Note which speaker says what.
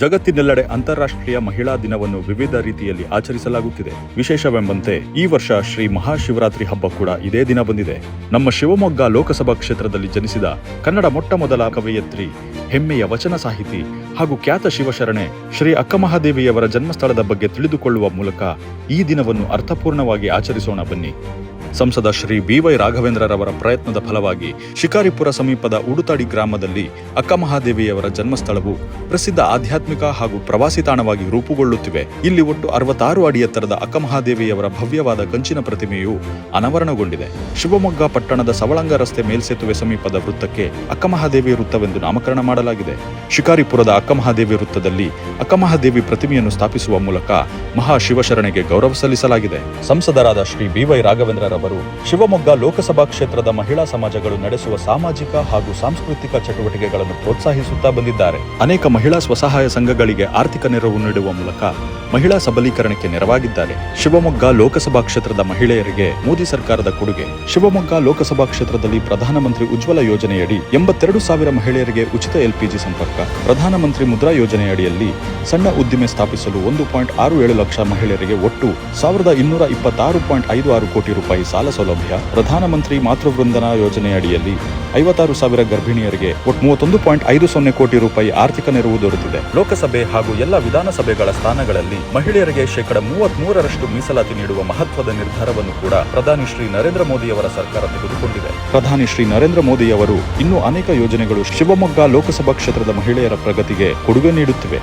Speaker 1: ಜಗತ್ತಿನೆಲ್ಲೆಡೆ ಅಂತಾರಾಷ್ಟ್ರೀಯ ಮಹಿಳಾ ದಿನವನ್ನು ವಿವಿಧ ರೀತಿಯಲ್ಲಿ ಆಚರಿಸಲಾಗುತ್ತಿದೆ. ವಿಶೇಷವೆಂಬಂತೆ ಈ ವರ್ಷ ಶ್ರೀ ಮಹಾಶಿವರಾತ್ರಿ ಹಬ್ಬ ಕೂಡ ಇದೇ ದಿನ ಬಂದಿದೆ. ನಮ್ಮ ಶಿವಮೊಗ್ಗ ಲೋಕಸಭಾ ಕ್ಷೇತ್ರದಲ್ಲಿ ಜನಿಸಿದ ಕನ್ನಡ ಮೊಟ್ಟ ಮೊದಲ ಕವಯತ್ರಿ, ಹೆಮ್ಮೆಯ ವಚನ ಸಾಹಿತಿ ಹಾಗೂ ಖ್ಯಾತ ಶಿವಶರಣೆ ಶ್ರೀ ಅಕ್ಕಮಹಾದೇವಿಯವರ ಜನ್ಮಸ್ಥಳದ ಬಗ್ಗೆ ತಿಳಿದುಕೊಳ್ಳುವ ಮೂಲಕ ಈ ದಿನವನ್ನು ಅರ್ಥಪೂರ್ಣವಾಗಿ ಆಚರಿಸೋಣ ಬನ್ನಿ. ಸಂಸದ ಶ್ರೀ ಬಿವೈ ರಾಘವೇಂದ್ರರವರ ಪ್ರಯತ್ನದ ಫಲವಾಗಿ ಶಿಕಾರಿಪುರ ಸಮೀಪದ ಉಡುತಾಡಿ ಗ್ರಾಮದಲ್ಲಿ ಅಕ್ಕಮಹಾದೇವಿಯವರ ಜನ್ಮಸ್ಥಳವು ಪ್ರಸಿದ್ಧ ಆಧ್ಯಾತ್ಮಿಕ ಹಾಗೂ ಪ್ರವಾಸಿ ತಾಣವಾಗಿ ರೂಪುಗೊಳ್ಳುತ್ತಿವೆ. ಇಲ್ಲಿ ಒಟ್ಟು ಅರವತ್ತಾರು ಅಡಿ ಎತ್ತರದ ಅಕ್ಕಮಹಾದೇವಿಯವರ ಭವ್ಯವಾದ ಕಂಚಿನ ಪ್ರತಿಮೆಯು ಅನಾವರಣಗೊಂಡಿದೆ. ಶಿವಮೊಗ್ಗ ಪಟ್ಟಣದ ಸವಳಂಗ ರಸ್ತೆ ಮೇಲ್ಸೇತುವೆ ಸಮೀಪದ ವೃತ್ತಕ್ಕೆ ಅಕ್ಕಮಹಾದೇವಿ ವೃತ್ತವೆಂದು ನಾಮಕರಣ ಮಾಡಲಾಗಿದೆ. ಶಿಕಾರಿಪುರದ ಅಕ್ಕಮಹಾದೇವಿ ವೃತ್ತದಲ್ಲಿ ಅಕ್ಕಮಹಾದೇವಿ ಪ್ರತಿಮೆಯನ್ನು ಸ್ಥಾಪಿಸುವ ಮೂಲಕ ಮಹಾಶಿವಶರಣೆಗೆ ಗೌರವ ಸಲ್ಲಿಸಲಾಗಿದೆ. ಸಂಸದರಾದ ಶ್ರೀ ಬಿವೈ ರಾಘವೇಂದ್ರರವರು ಶಿವಮೊಗ್ಗ ಲೋಕಸಭಾ ಕ್ಷೇತ್ರದ ಮಹಿಳಾ ಸಮಾಜಗಳು ನಡೆಸುವ ಸಾಮಾಜಿಕ ಹಾಗೂ ಸಾಂಸ್ಕೃತಿಕ ಚಟುವಟಿಕೆಗಳನ್ನು ಪ್ರೋತ್ಸಾಹಿಸುತ್ತಾ ಬಂದಿದ್ದಾರೆ. ಅನೇಕ ಮಹಿಳಾ ಸ್ವಸಹಾಯ ಸಂಘಗಳಿಗೆ ಆರ್ಥಿಕ ನೆರವು ನೀಡುವ ಮೂಲಕ ಮಹಿಳಾ ಸಬಲೀಕರಣಕ್ಕೆ ನೆರವಾಗಿದ್ದಾರೆ. ಶಿವಮೊಗ್ಗ ಲೋಕಸಭಾ ಕ್ಷೇತ್ರದ ಮಹಿಳೆಯರಿಗೆ ಮೋದಿ ಸರ್ಕಾರದ ಕೊಡುಗೆ. ಶಿವಮೊಗ್ಗ ಲೋಕಸಭಾ ಕ್ಷೇತ್ರದಲ್ಲಿ ಪ್ರಧಾನಮಂತ್ರಿ ಉಜ್ವಲ ಯೋಜನೆಯಡಿ ಎಂಬತ್ತೆರಡು ಸಾವಿರ ಮಹಿಳೆಯರಿಗೆ ಉಚಿತ ಎಲ್ಪಿಜಿ ಸಂಪರ್ಕ. ಪ್ರಧಾನಮಂತ್ರಿ ಮುದ್ರಾ ಯೋಜನೆಯಡಿಯಲ್ಲಿ ಸಣ್ಣ ಉದ್ದಿಮೆ ಸ್ಥಾಪಿಸಲು ಒಂದು ಪಾಯಿಂಟ್ ಆರು ಏಳು ಲಕ್ಷ ಮಹಿಳೆಯರಿಗೆ ಒಟ್ಟು ಸಾವಿರದ ಇನ್ನೂರ ಇಪ್ಪತ್ತಾರು ಪಾಯಿಂಟ್ ಐದು ಆರು ಕೋಟಿ ರೂಪಾಯಿ ಸಾಲ ಸೌಲಭ್ಯ. ಪ್ರಧಾನಮಂತ್ರಿ ಮಾತೃವೃಂದನಾ ಯೋಜನೆಯಡಿಯಲ್ಲಿ ಐವತ್ತಾರು ಸಾವಿರ ಗರ್ಭಿಣಿಯರಿಗೆ ಒಟ್ಟು ಮೂವತ್ತೊಂದು ಪಾಯಿಂಟ್ ಐದು ಸೊನ್ನೆ ಕೋಟಿ ರೂಪಾಯಿ ಆರ್ಥಿಕ ನೆರವು ದೊರೆತಿದೆ. ಲೋಕಸಭೆ ಹಾಗೂ ಎಲ್ಲ ವಿಧಾನಸಭೆಗಳ ಸ್ಥಾನಗಳಲ್ಲಿ ಮಹಿಳೆಯರಿಗೆ ಶೇಕಡ ಮೂವತ್ತ್ ಮೂರರಷ್ಟು ಮೀಸಲಾತಿ ನೀಡುವ ಮಹತ್ವದ ನಿರ್ಧಾರವನ್ನು ಕೂಡ ಪ್ರಧಾನಿ ಶ್ರೀ ನರೇಂದ್ರ ಮೋದಿಯವರ ಸರ್ಕಾರ ತೆಗೆದುಕೊಂಡಿದೆ. ಪ್ರಧಾನಿ ಶ್ರೀ ನರೇಂದ್ರ ಮೋದಿಯವರು ಇನ್ನೂ ಅನೇಕ ಯೋಜನೆಗಳು ಶಿವಮೊಗ್ಗ ಲೋಕಸಭಾ ಕ್ಷೇತ್ರದ ಮಹಿಳೆಯರ ಪ್ರಗತಿಗೆ ಕೊಡುಗೆ ನೀಡುತ್ತಿವೆ.